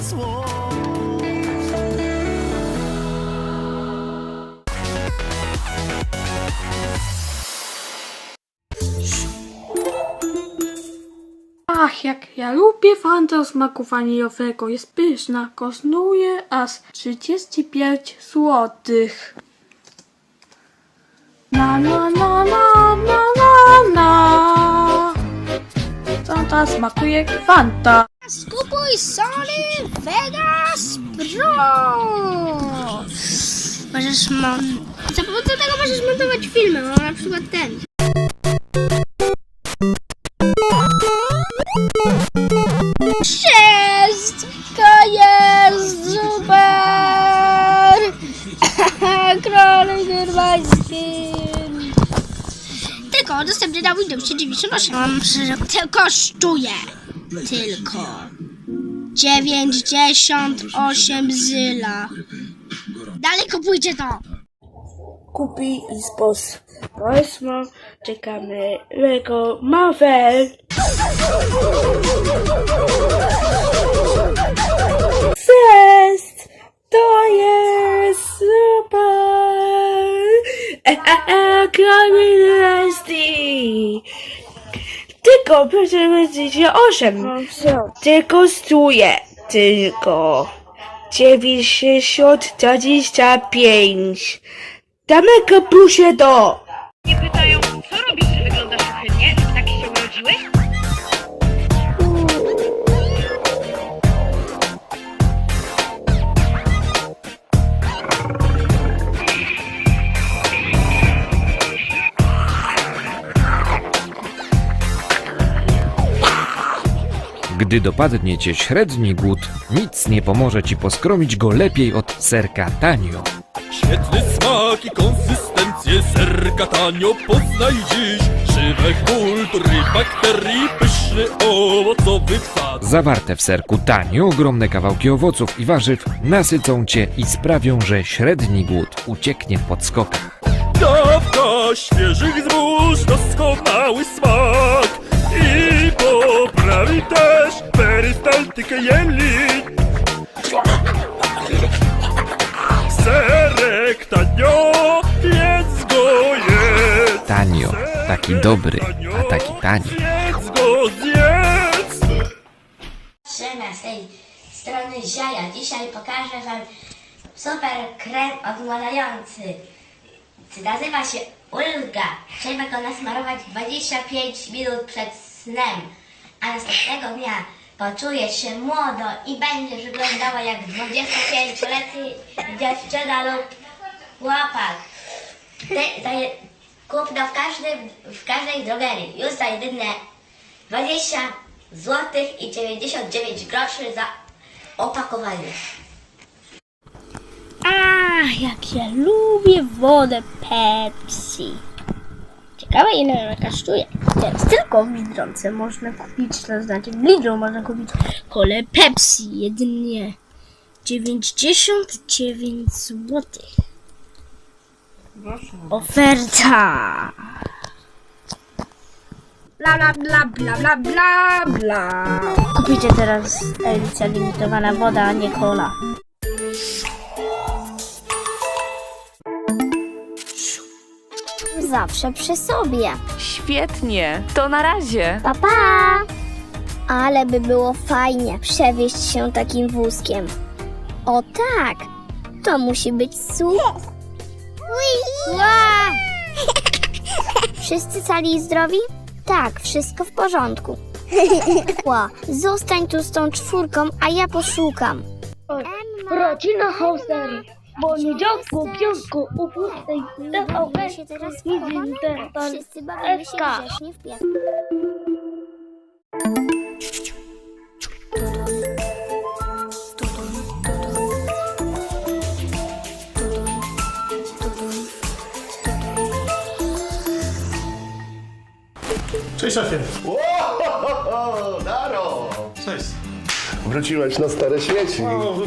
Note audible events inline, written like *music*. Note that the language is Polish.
złość. Ach, jak ja lubię fanta o smaku waniliowego. Jest pyszna. Kosztuje aż 35 złotych. Na na na na na na na. Fanta smakuje fanta. Skupuj Sony Vegas Pro! Możesz mon... Za pomocą tego możesz montować filmy, no na przykład ten. Wszystko jest super! *laughs* Królik Grybański! Tylko dostępny na Windows 98. Mam że to kosztuje tylko 98 zyla. Dalej kupujcie to! Kupi i spos. Państwo czekamy Lego Marvel. Cześć! To jest super! E, e, e! Tylko proszę będzie 8. Tylko stuje. Tylko 90 25. Damy kapusie do. Nie pytają, co robisz, Gdy dopadnie cię średni głód, nic nie pomoże ci poskromić go lepiej od serka tanio. Świetny smak i konsystencję serka tanio poznaj dziś Żywe kultury, bakterii, pyszny owocowy kwat Zawarte w serku tanio ogromne kawałki owoców i warzyw nasycą cię i sprawią, że średni głód ucieknie w podskokach. Dawka świeżych zbóż, doskonały smak jelit Serek tanio, jedz go jedz Tanio, taki dobry, a taki tani. Zjedz go, zjedz! Trzyma z tej strony Ziaja. Dzisiaj pokażę Wam super krem odmładający. Nazywa się Ulga. Trzeba go nasmarować 25 minut przed snem, a następnego dnia poczujesz się młodo i będziesz wyglądała jak 25-letni dziewczyna lub chłopak. Ty, za kupno w, każdym, w każdej drogerii. Już za jedyne 20 zł i 99 groszy za opakowanie. Ach, jak ja lubię wodę Pepsi. Ciekawe ile ona kosztuje. Tylko w można kupić, to znaczy w Lidlu można kupić kolę Pepsi jedynie 99 zł. Oferta! Bla bla bla bla bla bla bla. Kupicie teraz edycja limitowana woda, a nie cola. Zawsze przy sobie. Świetnie, to na razie. Pa, pa! Ale by było fajnie przewieźć się takim wózkiem. O tak! To musi być super. Wszyscy cali i zdrowi? Tak, wszystko w porządku. *laughs* Ła, zostań tu z tą czwórką, a ja poszukam. Rodzina Hausery. Poniedziałku, piątku, u pustej Ja się teraz schowam. Wszyscy bawimy się grzecznie w piasek. Cześć szefie. Daro! *laughs* Cześć. Wróciłeś na stare świeci. O, wróci-